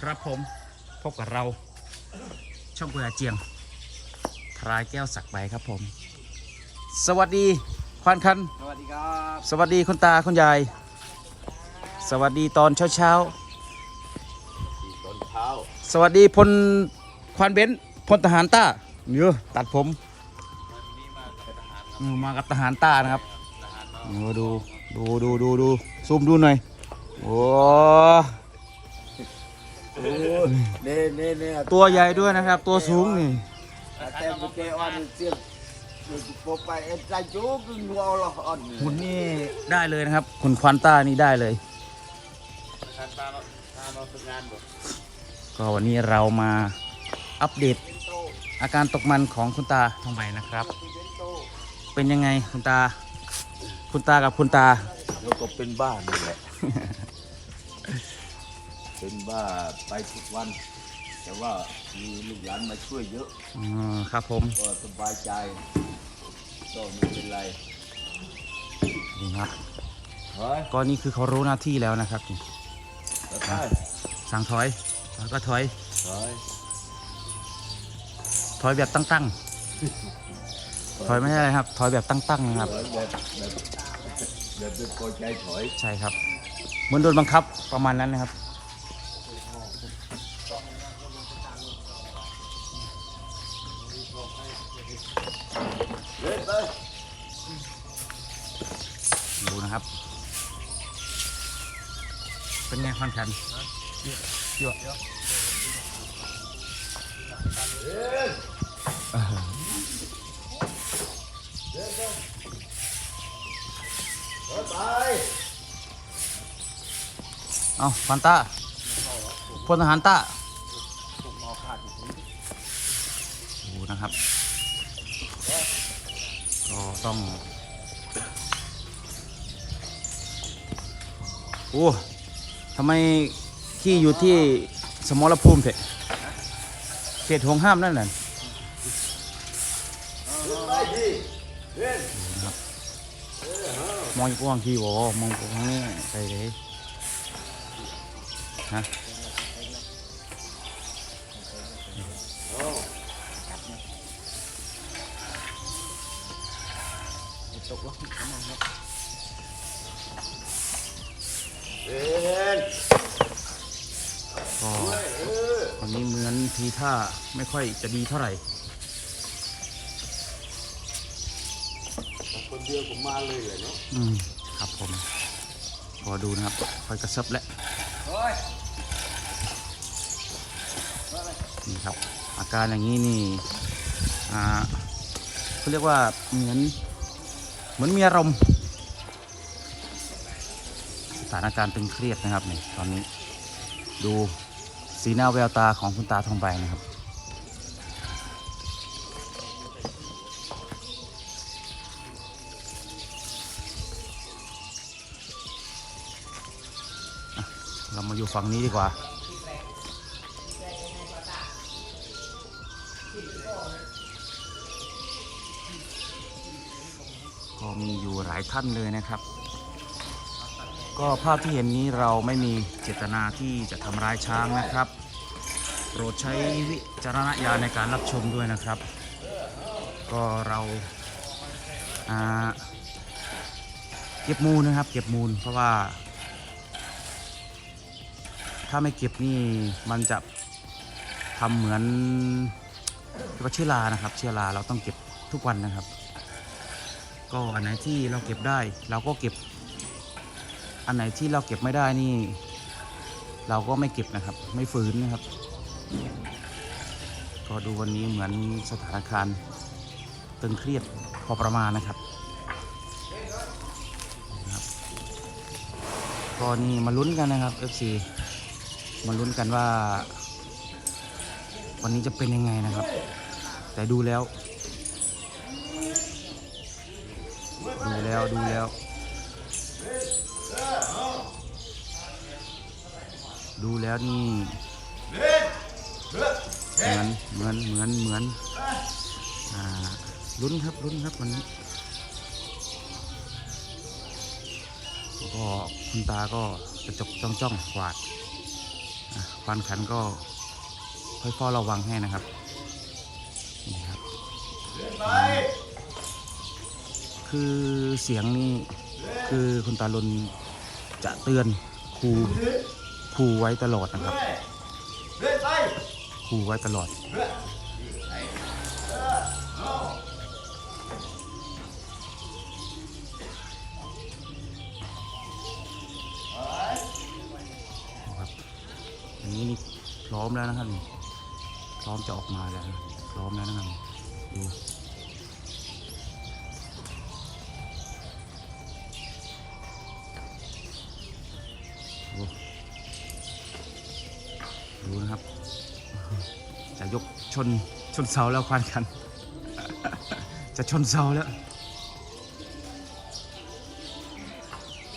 ครับผมพบกับเรา ช่องกุยาเจียงทรายแก้วสักใบครับผม สวัสดีควานคัน สวัสดีครับ สวัสดีคุณตาคุณยาย สวัสดีตอนเช้าเช้าตอนเช้าๆสวัสดีพลควานเบนซ์พลทหารต้าเยอะตัดผมอืมมากับทหารต้านะครับโอ้ดูดูดูดูดูซูมดูหน่อยโอ้ เน่เน่เน่ตัวใหญ่ด้วยนะครับ ตัวสูงนี่แต่บุเกออนเสียงปไปเอ็นใจจูกึ่งวัวละอ่อนหุ่นนี่ได้เลยนะครับคุณควานต้านี่ได้เลยตาตาเราทำงานบ่ก็วันนี้เรามาอัปเดต อาการตกมันของคุณตาทองใบนะครับ เป็นยังไงคุณตา คุณตากับคุณตา แล้วก็เป็นบ้านี่แหละ เป็นบ้าไปทุกวัน แต่ว่ามีลูกหลานมาช่วยเยอะ อ๋อครับผมก็สบายใจก็ไม่เป็นไรนี่ครับเฮ้ยก็นี่คือเขารู้หน้าที่แล้วนะครับนี่แล้วไปสั่งถอยแล้วก็ถอย เฮ้ยถอยแบบตั้งๆ ถอยไม่ใช่อะไรครับ ถอยแบบตั้งๆนะครับถอยแบบแบบแบบเป็นพอใจถอย ใช่ครับ เหมือนโดนบังคับประมาณนั้นนะครับ เป็นไงควันขันเยอะเอาฟันตาพลทหารตาดูนะครับก็ต้อง โอ้ำไมที่อยู่ที่สมรภูมิเถอะเขตห่วงห้ามนั่นน่ะไปดิเล่นมองกว้างที่วอมองกว้างนี่ไปเลยฮะก็ วันนี้เหมือนทีท่าไม่ค่อยจะดีเท่าไหร่คนเดียวผมมาเลยเลยเนาะอืมครับผมพอดูนะครับคอยกระซับแล้วนี่ครับ อาการอย่างนี้นี่อ่าเขาเรียกว่าเหมือนเหมือนมีอารมณ์ สถานการณ์ตึงเครียดนะครับนี่ตอนนี้ดูสีหน้าแววตาของคุณตาทองใบนะครับเรามาอยู่ฝั่งนี้ดีกว่า ก็มีอยู่หลายท่านเลยนะครับ ก็ภาพที่เห็นนี้เราไม่มีเจตนาที่จะทำร้ายช้างนะครับ โปรดใช้วิจารณญาณในการรับชมด้วยนะครับ ก็เราเก็บมูลนะครับ เก็บมูลเพราะว่า ถ้าไม่เก็บนี่มันจะทำเหมือนเรียกว่าเชื้อรานะครับ เชื้อราเราต้องเก็บทุกวันนะครับ ก็อันไหนที่เราเก็บได้เราก็เก็บ อันไหนที่เราเก็บไม่ได้นี่ เราก็ไม่เก็บนะครับ ไม่ฝืนนะครับ ก็ดูวันนี้เหมือนสถานการณ์ตึงเครียดพอประมาณนะครับนะครับก็นี่มาลุ้นกันนะครับ FC มาลุ้นกันว่า วันนี้จะเป็นยังไงนะครับ แต่ดูแล้ว ดูแล้วดูแล้ว ดูแล้วนี่เหมือนเหมือนเหมือนเหมือนอ่าลุ้นครับลุ้นครับวันนี้แล้วก็คุณตาก็จะจกจ้องจ้องๆกวาดอะควานขันก็ค่อยเฝ้าระวังให้นะครับนี่ครับ คือเสียงนี่คือคุณตาลุนจะเตือนครู คูไว้ตลอดนะครับคูไว้ตลอด อันนี้นี่พร้อมแล้วนะครับพร้อมจะออกมาแล้ว พร้อมแล้วนะครับดู ดูนะครับ จะยกชนชนเสาแล้วควันกัน จะชนเสาแล้ว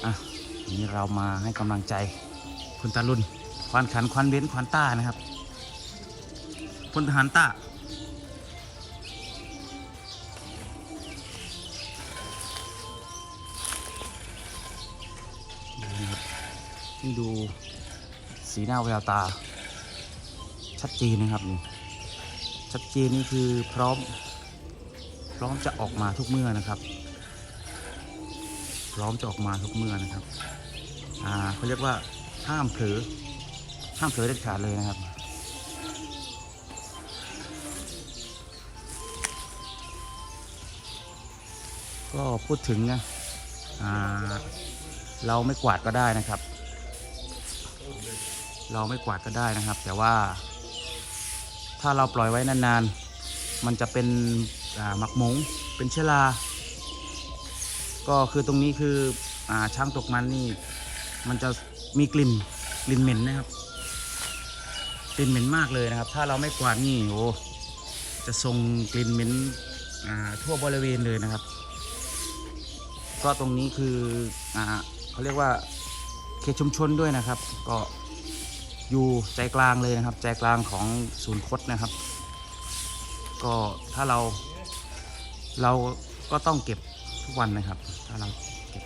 อะทีนี้เรามาให้กำลังใจคุณตาลุนควานขันควานเบ้นควานต้านะครับพลทหารต้าดูนะครับนี่ดูสีหน้าแววตา ชัดเจนนะครับนี่ชัดเจนนี่คือพร้อม พร้อมจะออกมาทุกเมื่อนะครับ พร้อมจะออกมาทุกเมื่อนะครับอ่าเขาเรียกว่าห้ามเผลอห้ามเผลอเด็ดขาดเลยนะครับก็พูดถึงนะอ่าเราไม่กวาดก็ได้นะครับ เราไม่กวาดก็ได้นะครับ แต่ว่า ถ้าเราปล่อยไว้นานๆ มันจะเป็นหมักหมง เป็นเชื้อรา ก็คือตรงนี้คืออช่างตกมันนี่ มันจะมีกลิ่นกลิ่นเหม็นนะครับ กลิ่นเหม็นมากเลยนะครับ ถ้าเราไม่กวาดนี่โอ้จะส่งกลิ่นเหม็นทั่วบริเวณเลยนะครับ ก็ตรงนี้คืออเขาเรียกว่าเขตชุมชนด้วยนะครับ ก็ อยู่ใจกลางเลยนะครับ ใจกลางของศูนย์คดนะครับ ก็ถ้าเราเราก็ต้องเก็บทุกวันนะครับ ถ้าเราเก็บ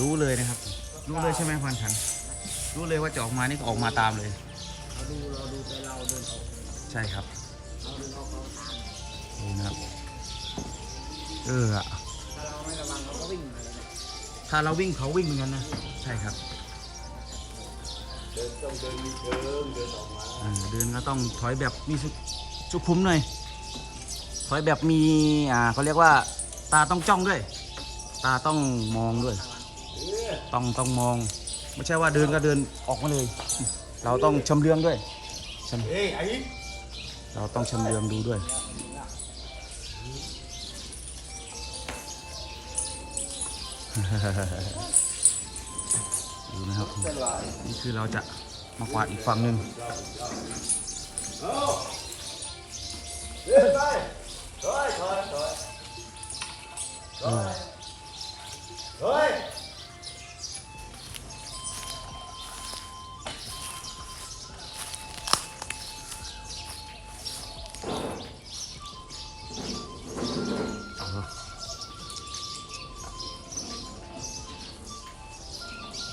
รู้เลยนะครับ รู้เลยใช่ไหมพันขัน รู้เลยว่าจะออกมานี่ก็ออกมาตามเลย เราดูเราดูแต่เราเดินออก ใช่ครับ นี่นะครับ เอออะถ้าเราไม่ระวังเขาก็วิ่งมาเลยนะถ้าเราวิ่งเขาวิ่งเหมือนกันนะ ใช่ครับเดินต้องเดินมีเดินเดินออกมาอ่าเดินก็ต้องถอยแบบมีสุสุขุมหน่อย ถอยแบบมี อ่าเขาเรียกว่า ตาต้องจ้องด้วย ตาต้องมองด้วยต้องต้องมอง ไม่ใช่ว่าเดินก็เดินออกมาเลย เราต้องชำเลืองด้วยชำ เฮ้ยไอ้เราต้องชำเลืองดูด้วย ดูนะครับเป็นไรนี่คือเราจะมากวาดอีกฝั่งหนึ่ง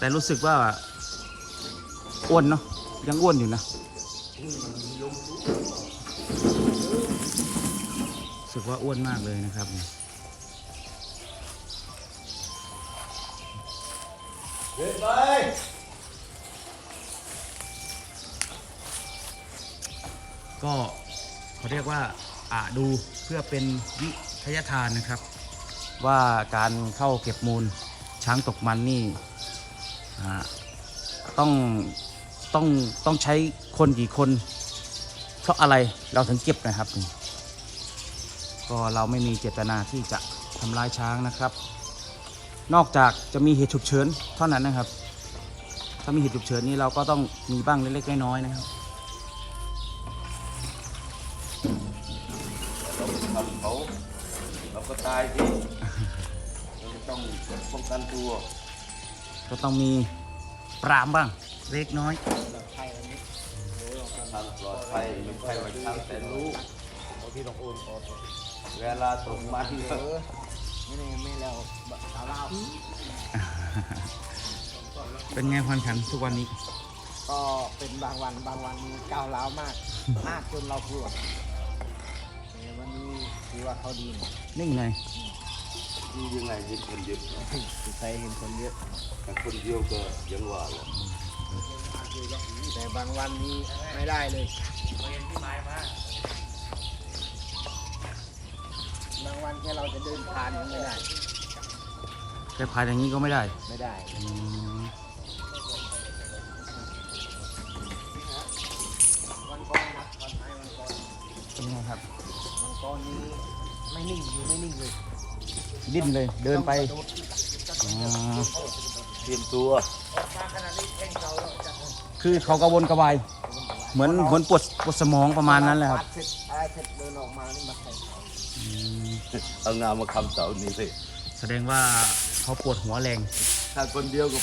แต่รู้สึกว่าอ้วนเนาะยังอ้วนอยู่นะรู้สึกว่าอ้วนมากเลยนะครับเฮ้ยไปก็เขาเรียกว่าอ่าดูเพื่อเป็นวิทยาทานนะครับ ว่าการเข้าเก็บมูลช้างตกมันนี่ อ่าต้องต้องต้องใช้คนกี่คนเพราะอะไรเราถึงเก็บนะครับ ก็เราไม่มีเจตนาที่จะทำร้ายช้างนะครับ นอกจากจะมีเหตุฉุกเฉินเท่านั้นนะครับ ถ้ามีเหตุฉุกเฉินนี่เราก็ต้องมีบ้างเล็กๆน้อยๆนะครับเราทำเขาเราก็ตายสิเราต้องป้องกันตัว ก็ต้องมีปรามบ้าง เล็กน้อยทางปลอดภัยไม่ใช่ว่าช้างแต่รู้เวลาตกมันเออไม่ได้ไม่แล้วสาวลาวเป็นไงความขันทุกวันนี้ ก็เป็นบางวันบางวันก้าวร้าวมาก มากจนเรากลัวแต่วันนี้ถือว่าเขาดีหน่อยนิ่งเลยที่ ยังไงยึดคนยึดจิตใจเห็นคนเยอะแต่คนเดียวก็ยังว่าเลยแต่บางวันนี้ไม่ได้เลยบางวันแค่เราจะเดินผ่านยังไม่ได้ แต่พายอย่างนี้ก็ไม่ได้ไม่ได้อืมวันก่อนนะวันไหนวันก่อนเป็นไงครับวันก่อนนี้ไม่นิ่งอยู่ไม่นิ่งเลย ดิ้นเลยเดินไปอ๋อเตรียมตัวมาขนาดนี้แข่งเราแล้วจัดเลยคือเขากระวนกระวาย เหมือนเหมือนปวดปวดสมองประมาณนั้นแหละครับเสร็จอะไรเสร็จเดินออกมานี่มาแข่งเขาอืมเอางานมาคำเสานี่สิแสดงว่าเขาปวดหัวแรง ถ้าคนเดียวก็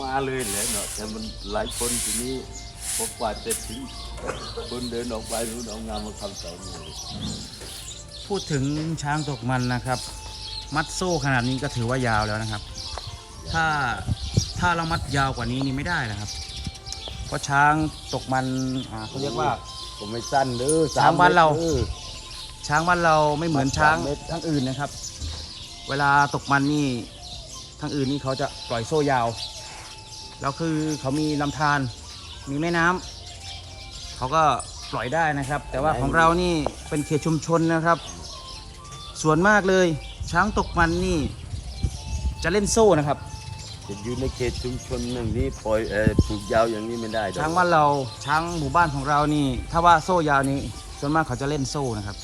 มาเลยแหละเนาะแต่มันหลายคนทีนี้พอกวาดเสร็จถึงคนเดินออกไปรู้เอางานมาคำเสานี่พูดถึงช้างตกมันนะครับ มัดโซ่ขนาดนี้ก็ถือว่ายาวแล้วนะครับ ถ้าถ้าเรามัดยาวกว่านี้นี่ไม่ได้นะครับ เพราะช้างตกมันอ่าเขาเรียกว่าก็ไม่สั้นเด้อช้างบ้านเราออช้างบ้านเราไม่เหมือนมัดช้างสามเม็ดทั้งอื่นนะครับ เวลาตกมันนี่ทั้งอื่นนี่เขาจะปล่อยโซ่ยาว แล้วคือเขามีลำธาร มีแม่น้ำเขาก็ปล่อยได้นะครับ แต่ว่าของเรานี่เป็นเขตชุมชนนะครับ ส่วนมากเลย ช้างตกมันนี่ จะเล่นโซ่นะครับ จะอยู่ในเขตชุมชนหนึ่งนี้ปล่อยเออผูกยาวอย่างนี้ไม่ได้ดอกช้างบ้านเราช้างหมู่บ้านของเรานี่ ถ้าว่าโซ่ยาวนี่ส่วนมากเขาจะเล่นโซ่นะครับ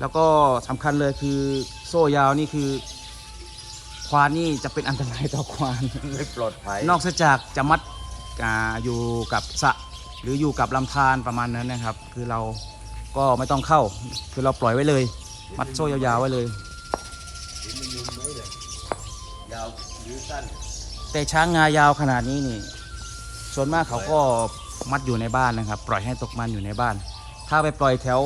แล้วก็สำคัญเลยคือโซ่ยาวนี่คือ ควานนี่จะเป็นอันตรายต่อควาน ไม่ปลอดภัยนอกจากจะมัดอ่าอยู่กับสระหรืออยู่กับลำธารประมาณนั้นนะครับ คือเราก็ไม่ต้องเข้า คือเราปล่อยไว้เลย มัดโซ่ยาวๆไว้เลย ยาวหรือสั้นแต่ช้างงายาวขนาดนี้นี่ ส่วนมากเขาก็มัดอยู่ในบ้านนะครับ ปล่อยให้ตกมันอยู่ในบ้าน ถ้าไปปล่อยแถว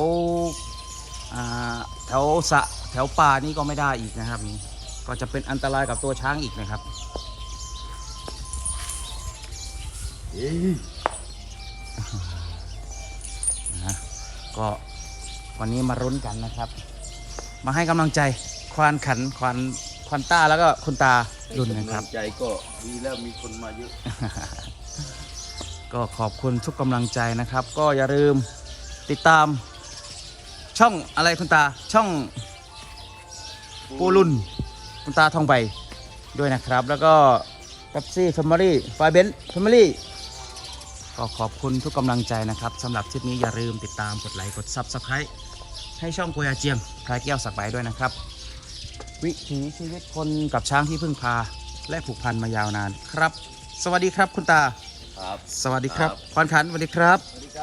อ่าแถวสระแถวป่านี่ก็ไม่ได้อีกนะครับนี่ก็จะเป็นอันตรายกับตัวช้างอีกนะครับเอ้ยนะก็วันนี้มารุ้นกันนะครับ มาให้กำลังใจควานขันควานควานต้าแล้วก็คุณตาดุนนะครับ กำลังใจก็ดีแล้วมีคนมาเยอะ ก็ขอบคุณทุกกำลังใจนะครับ ก็อย่าลืมติดตาม ช่องอะไรคุณตาช่องปูรุนคุณตาทองใบด้วยนะครับ แล้วก็เ e ปซี่แฟมิลี่ไฟเบนแฟมิลี่ก็ขอบคุณทุกกำลังใจนะครับสำหรับคลิปนี้อย่าลืมติดตามกดไลค์กด Subscribe ให้ช่องโกยาเจียงพลายแก้วสักใบด้วยนะครับ วิถีชีวิตคนกับช้างที่พึ่งพา และผูกพันมายาวนานครับ สวัสดีครับคุณตา ครับ สวัสดีครับครับควานขันสวัสดีครับ สวัสดีครับ